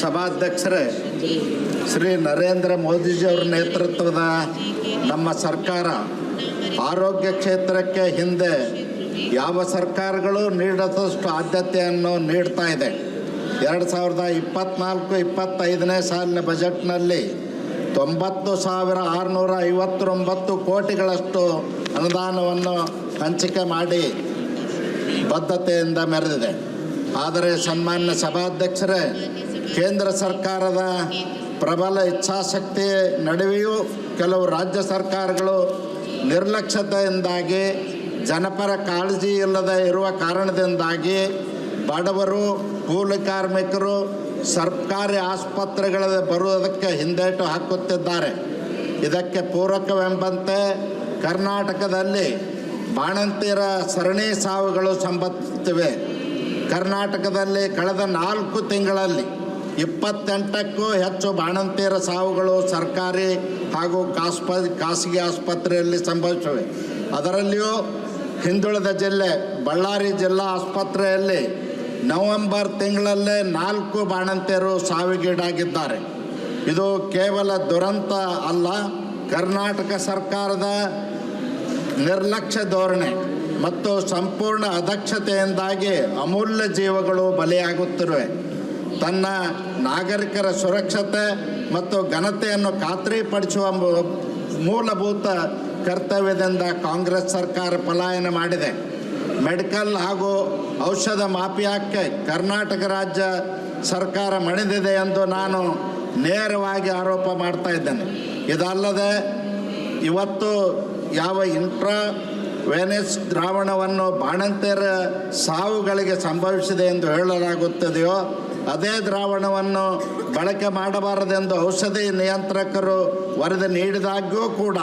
ಸಭಾಧ್ಯಕ್ಷರೇ, ಶ್ರೀ ನರೇಂದ್ರ ಮೋದಿಜಿ ಅವರ ನೇತೃತ್ವದ ನಮ್ಮ ಸರ್ಕಾರ ಆರೋಗ್ಯ ಕ್ಷೇತ್ರಕ್ಕೆ ಹಿಂದೆ ಯಾವ ಸರ್ಕಾರಗಳು ನೀಡದಷ್ಟು ಆದ್ಯತೆಯನ್ನು ನೀಡ್ತಾ ಇದೆ. ಎರಡು ಸಾವಿರದ ಇಪ್ಪತ್ನಾಲ್ಕು, ಇಪ್ಪತ್ತೈದನೇ ಸಾಲಿನ ಬಜೆಟ್ನಲ್ಲಿ ತೊಂಬತ್ತು ಸಾವಿರ ಆರುನೂರ ಐವತ್ತೊಂಬತ್ತು ಕೋಟಿಗಳಷ್ಟು ಅನುದಾನವನ್ನು ಹಂಚಿಕೆ ಮಾಡಿ ಬದ್ಧತೆಯಿಂದ ಮೆರೆದಿದೆ. ಆದರೆ ಸನ್ಮಾನ್ಯ ಸಭಾಧ್ಯಕ್ಷರೇ ಕೇಂದ್ರ ಸರ್ಕಾರದ ಪ್ರಬಲ ಇಚ್ಛಾಶಕ್ತಿ ನಡುವೆಯೂ ಕೆಲವು ರಾಜ್ಯ ಸರ್ಕಾರಗಳು ನಿರ್ಲಕ್ಷ್ಯತೆಯಿಂದಾಗಿ ಜನಪರ ಕಾಳಜಿ ಇಲ್ಲದೆ ಇರುವ ಕಾರಣದಿಂದಾಗಿ ಬಡವರು, ಕೂಲಿ ಕಾರ್ಮಿಕರು ಸರ್ಕಾರಿ ಆಸ್ಪತ್ರೆಗಳ ಬರುವುದಕ್ಕೆ ಹಿಂದೇಟು ಹಾಕುತ್ತಿದ್ದಾರೆ. ಇದಕ್ಕೆ ಪೂರಕವೆಂಬಂತೆ ಕರ್ನಾಟಕದಲ್ಲಿ ಬಾಣಂತಿಯರ ಸರಣಿ ಸಾವುಗಳು ಸಂಭವಿಸುತ್ತಿವೆ. ಕರ್ನಾಟಕದಲ್ಲಿ ಕಳೆದ ನಾಲ್ಕು ತಿಂಗಳಲ್ಲಿ ಇಪ್ಪತ್ತೆಂಟಕ್ಕೂ ಹೆಚ್ಚು ಬಾಣಂತಿಯರ ಸಾವುಗಳು ಸರ್ಕಾರಿ ಹಾಗೂ ಕಾಸ್ಪ, ಖಾಸಗಿ ಆಸ್ಪತ್ರೆಯಲ್ಲಿ ಸಂಭವಿಸಿವೆ. ಅದರಲ್ಲಿಯೂ ಹಿಂದುಳಿದ ಜಿಲ್ಲೆ ಬಳ್ಳಾರಿ ಜಿಲ್ಲಾ ಆಸ್ಪತ್ರೆಯಲ್ಲಿ ನವೆಂಬರ್ ತಿಂಗಳಲ್ಲೇ ನಾಲ್ಕು ಬಾಣಂತಿಯರು ಸಾವಿಗೀಡಾಗಿದ್ದಾರೆ. ಇದು ಕೇವಲ ದುರಂತ ಅಲ್ಲ, ಕರ್ನಾಟಕ ಸರ್ಕಾರದ ನಿರ್ಲಕ್ಷ್ಯ ಧೋರಣೆ ಮತ್ತು ಸಂಪೂರ್ಣ ಅಧಕ್ಷತೆಯಿಂದಾಗಿ ಅಮೂಲ್ಯ ಜೀವಗಳು ಬಲಿಯಾಗುತ್ತಿರುವೆ. ತನ್ನ ನಾಗರಿಕರ ಸುರಕ್ಷತೆ ಮತ್ತು ಘನತೆಯನ್ನು ಖಾತ್ರಿಪಡಿಸುವ ಮೂಲಭೂತ ಕರ್ತವ್ಯದಿಂದ ಕಾಂಗ್ರೆಸ್ ಸರ್ಕಾರ ಪಲಾಯನ ಮಾಡಿದೆ. ಮೆಡಿಕಲ್ ಹಾಗೂ ಔಷಧ ಮಾಫಿಯಾಕ್ಕೆ ಕರ್ನಾಟಕ ರಾಜ್ಯ ಸರ್ಕಾರ ಮಣಿದಿದೆ ಎಂದು ನಾನು ನೇರವಾಗಿ ಆರೋಪ ಮಾಡ್ತಾ ಇದ್ದೇನೆ. ಇದಲ್ಲದೆ, ಇವತ್ತು ಯಾವ ಇಂಟ್ರಾ ವೆನೆಸ್ ದ್ರಾವಣವನ್ನು ಬಾಣಂತಿಯರ ಸಾವುಗಳಿಗೆ ಸಂಭವಿಸಿದೆ ಎಂದು ಹೇಳಲಾಗುತ್ತದೆಯೋ ಅದೇ ದ್ರಾವಣವನ್ನು ಬಳಕೆ ಮಾಡಬಾರದೆಂದು ಔಷಧಿ ನಿಯಂತ್ರಕರು ವರದಿ ನೀಡಿದಾಗ್ಯೂ ಕೂಡ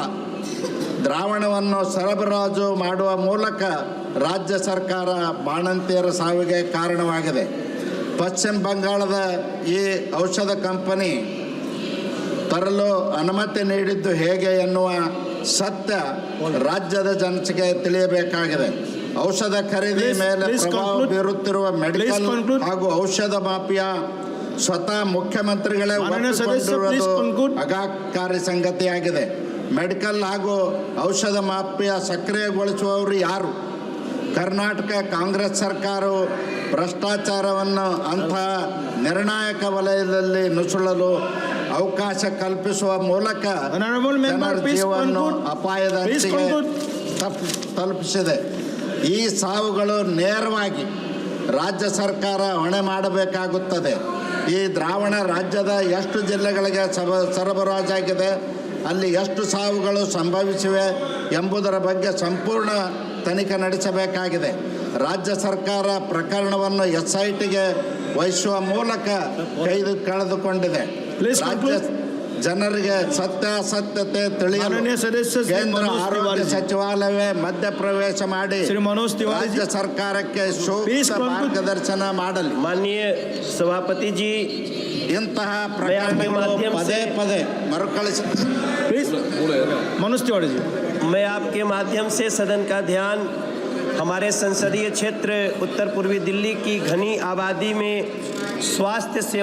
ದ್ರಾವಣವನ್ನು ಸರಬರಾಜು ಮಾಡುವ ಮೂಲಕ ರಾಜ್ಯ ಸರ್ಕಾರ ಬಾಣಂತಿಯರ ಸಾವಿಗೆ ಕಾರಣವಾಗಿದೆ. ಪಶ್ಚಿಮ ಬಂಗಾಳದ ಈ ಔಷಧ ಕಂಪನಿ ತರಲು ಅನುಮತಿ ನೀಡಿದ್ದು ಹೇಗೆ ಎನ್ನುವ ಸತ್ಯ ರಾಜ್ಯದ ಜನತೆಗೆ ತಿಳಿಯಬೇಕಾಗಿದೆ. ಔಷಧ ಖರೀದಿ ಮೇಲೆ ಪ್ರಭಾವ ಬೀರುತ್ತಿರುವ ಮೆಡಿಕಲ್ ಹಾಗೂ ಔಷಧ ಮಾಫಿಯಾ ಸ್ವತಃ ಮುಖ್ಯಮಂತ್ರಿಗಳೇ ಅಗಾಕಾರಿ ಸಂಗತಿಯಾಗಿದೆ. ಮೆಡಿಕಲ್ ಹಾಗೂ ಔಷಧ ಮಾಫಿಯಾ ಸಕ್ರಿಯಗೊಳಿಸುವವರು ಯಾರು? ಕರ್ನಾಟಕ ಕಾಂಗ್ರೆಸ್ ಸರ್ಕಾರವು ಭ್ರಷ್ಟಾಚಾರವನ್ನು ಅಂತಹ ನಿರ್ಣಾಯಕ ವಲಯದಲ್ಲಿ ನುಸುಳಲು ಅವಕಾಶ ಕಲ್ಪಿಸುವ ಮೂಲಕ ಅಪಾಯದ ತಲುಪಿಸಿದೆ. ಈ ಸಾವುಗಳು ನೇರವಾಗಿ ರಾಜ್ಯ ಸರ್ಕಾರ ಹೊಣೆ ಮಾಡಬೇಕಾಗುತ್ತದೆ. ಈ ದ್ರಾವಣ ರಾಜ್ಯದ ಎಷ್ಟು ಜಿಲ್ಲೆಗಳಿಗೆ ಸಬ ಸರಬರಾಜಾಗಿದೆ ಅಲ್ಲಿ ಎಷ್ಟು ಸಾವುಗಳು ಸಂಭವಿಸಿವೆ ಎಂಬುದರ ಬಗ್ಗೆ ಸಂಪೂರ್ಣ ತನಿಖೆ ನಡೆಸಬೇಕಾಗಿದೆ. ರಾಜ್ಯ ಸರ್ಕಾರ ಪ್ರಕರಣವನ್ನು ಎಸ್ ಐ ಟಿಗೆ ವಹಿಸುವ ಮೂಲಕ ಕೈದು ಕಳೆದುಕೊಂಡಿದೆ. ರಾಜ್ಯ. ಜನರಿಗೆ ಸತ್ಯಾಸತ್ಯತೆ ತಿಳಿಯಲು ಮಾನನೀಯ ಸದಸ್ಯ ಶ್ರೀ ಕೇಂದ್ರ ಮನೋಜ್ ಆರೋಗ್ಯ ತಿವಾರಿ ಜಿ. ಸಚಿವಾಲಯವೇ ಮಧ್ಯಪ್ರವೇಶ ಮಾಡಿ ಶ್ರೀ ಮನೋಜ್ ತಿವಾರಿ ರಾಜ್ಯ ಸರ್ಕಾರಕ್ಕೆ Please ಸೂಕ್ತ conclude. ಮಾರ್ಗದರ್ಶನ ಮಾಡಲಿ माननीय सभापति जी ಇಂತಹ ಪ್ರಕರಣಗಳು ಮಾಧ್ಯಮ ಪದೇ ಸೆ- ಪದೇ ಮರುಕಳಿಸ प्लीज मनोज तिवारी जी मैं आपके माध्यम से सदन का ध्यान हमारे संसदीय क्षेत्र उत्तर पूर्वी दिल्ली की घनी आबादी में स्वास्थ्य सेवा